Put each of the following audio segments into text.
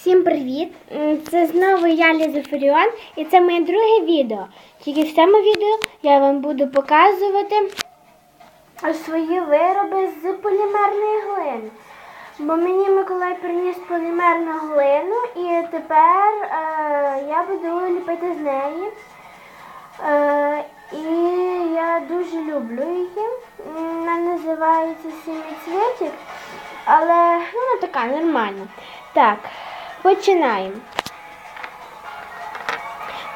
Всім привіт! Це знову я Ліза Фаріон і це моє друге відео. Тільки в цьому відео я вам буду показувати свої вироби з полімерної глини. Бо мені Миколай приніс полімерну глину і тепер е, я буду ліпити з неї. Е, і я дуже люблю її. Вона називається Сіміцвітик, але ну, вона така нормальна. Так, починаємо.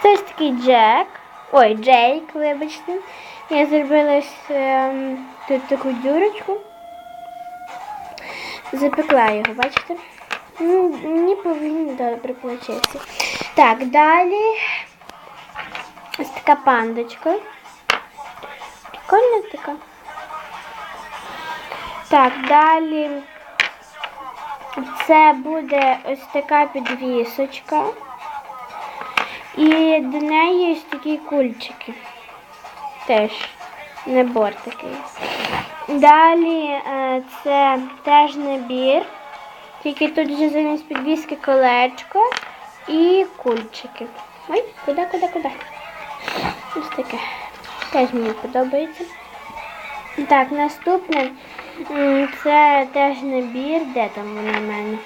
Це ось такий Джек. Ой, Джейк, вибачте. Я зробила ем, тут таку дюрочку. Запекла його, бачите? Ну, мені повинні добре вийти. Так, далі ось така пандочка. Прикольна така. Так, далі це буде ось така підвісочка. І до неї ось такі кульчики. Теж набор такий. Далі е, це теж набір. Тільки тут вже замість підвіски колечко і кульчики. Ой, куди, куди, куди? Ось таке. Теж мені подобається. Так, наступне це теж набір. Де там воно в мене?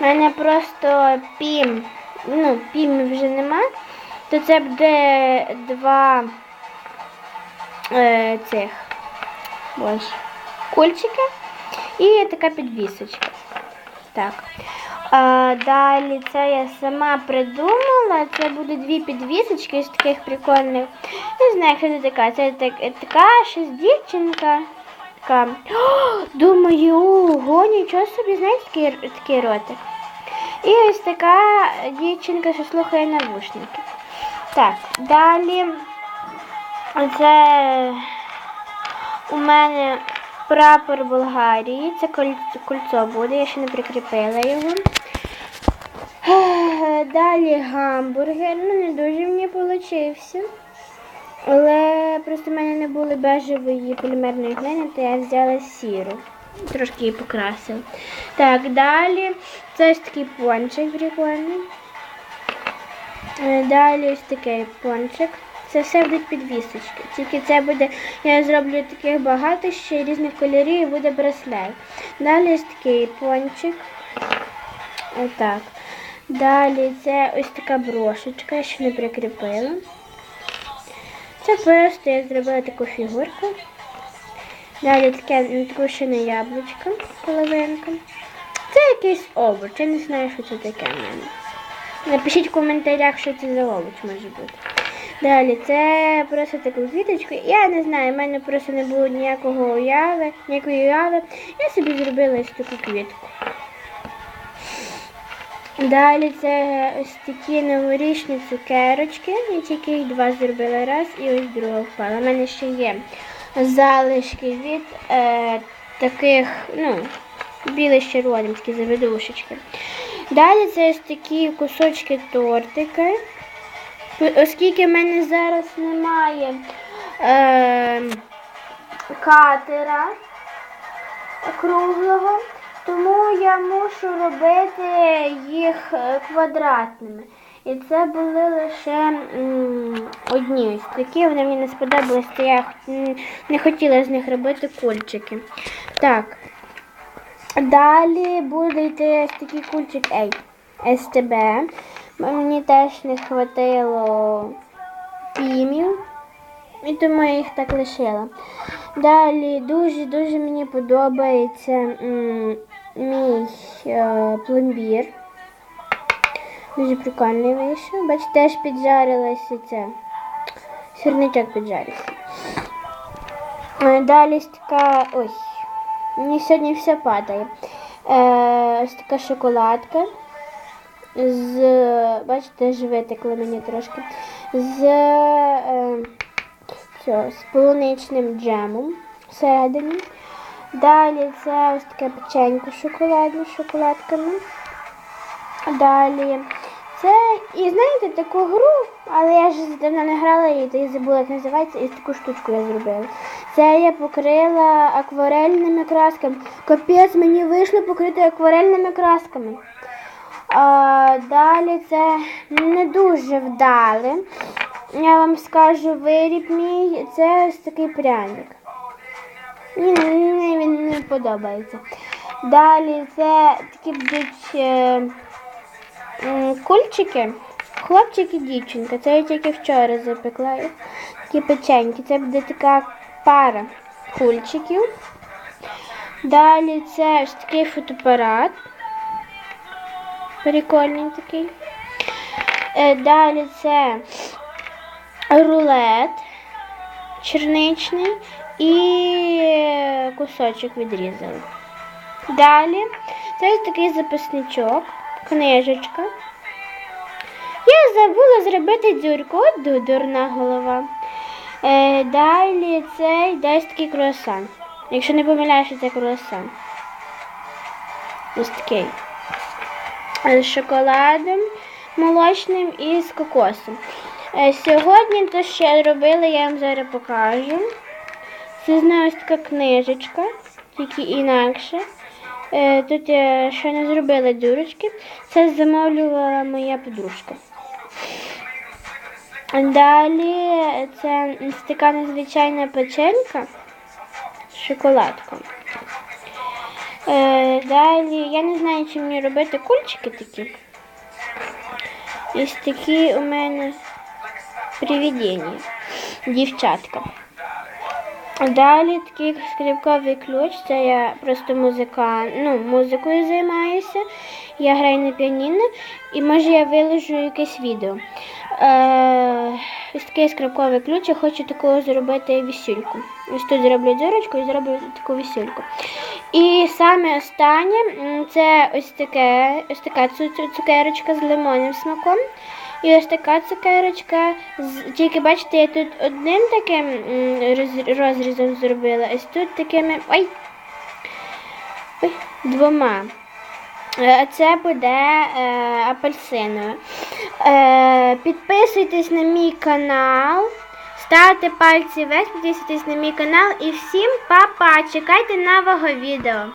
У мене просто пім. Ну, пім вже нема. То це буде два е, цих ось, кульчики і така підвісочка. Так. А, далі це я сама придумала. Це будуть дві підвісочки з таких прикольних. Не знаю, що це така. Це так, така щось дівчинка. Така. О, думаю, ого, нічого собі, знаєте, такий, такий ротик. І ось така дівчинка, що слухає навушники. Так, далі це у мене прапор Болгарії. Це коль- кольцо буде, я ще не прикріпила його. Далі гамбургер. Ну, не дуже мені получився. Але просто в мене не було бежевої полімерної глини, то я взяла сіру. Трошки її покрасила. Так, далі це ось такий пончик прикольний. Е, Далі ось такий пончик. Це все будуть підвісочки. Тільки це буде, я зроблю таких багато ще різних кольорів і буде браслет. Далі ось такий пончик. Отак. Далі це ось така брошечка, ще не прикріпила. Це просто я зробила таку фігурку. Далі таке надкушене яблучко, половинка. Це якийсь овоч, я не знаю, що це таке в мене. Напишіть в коментарях, що це за овоч може бути. Далі це просто таку квіточку. Я не знаю, в мене просто не було ніякого уяви, ніякої уяви. Я собі зробила ось таку квітку. Далі це ось такі новорічні цукерочки. Я тільки їх два зробила раз і ось друга впала. У мене ще є залишки від е, таких, ну, білих такі заведушечки. Далі це ось такі кусочки тортики. Оскільки в мене зараз немає е, катера круглого, тому я мушу робити їх е, квадратними. І це були лише одні ось такі, вони мені не сподобалися, я не хотіла з них робити кульчики. Так. Далі буде йти ось такий кульчик Ей, СТБ. Мені теж не хватило пімів, і тому я їх так лишила. Далі дуже-дуже мені подобається мій е, пломбір. Дуже прикольний вийшов. Бачите, теж піджарилася це. Сірничок піджарився. Е, Далі така. Ой, мені сьогодні все падає. Е, ось така шоколадка. З, бачите, ж витекли мені трошки. З, е, цього, з полуничним джемом всередині. Далі це ось таке печенько шоколадне з шоколадками. Далі це, і знаєте, таку гру, але я ж давно не грала я забула, як називається, і таку штучку я зробила. Це я покрила акварельними красками. Капець, мені вийшло покрити акварельними красками. А, далі це не дуже вдале. Я вам скажу виріб мій. Це ось такий пряник. Мені мені він не подобається. Далі це такі будуть е, кульчики. Хлопчик і дівчинка. Це я тільки вчора запекла. Такі печеньки. Це буде така пара кульчиків. Далі це ось такий фотоапарат. Прикольний такий. Е, Далі це рулет черничний і кусочок відрізали. Далі це ось такий записничок, книжечка. Я забула зробити дзюрку, дурна голова. Е, далі це йде ось такий круасан. Якщо не помиляюся, це круасан. Ось такий. З шоколадом молочним і з кокосом. Е, Сьогодні то ще робила, я вам зараз покажу. Це ось така книжечка, тільки інакше. Е, Тут я ще не зробила дюрочки. Це замовлювала моя подружка. Далі це така незвичайна печенька з шоколадком. Е, Далі я не знаю, чи мені робити кульчики такі. Ось такі у мене привідення, дівчатка. Далі такий скрипковий ключ, це я просто музика, ну, музикою займаюся. Я граю на піаніно і може я виложу якесь відео. Е, ось такий скрипковий ключ, я хочу такого зробити вісюльку. Ось тут зроблю дзірочку і зроблю таку вісюльку. І саме останнє це ось таке, ось така цу- цу- цукерочка з лимонним смаком. І ось така цукерочка. Тільки бачите, я тут одним таким розрізом зробила, ось тут такими. Ой! Ой, двома. Е, це буде е, апельсинове. Е, підписуйтесь на мій канал, ставте пальці вверх, підписуйтесь на мій канал і всім па-па! Чекайте нового відео.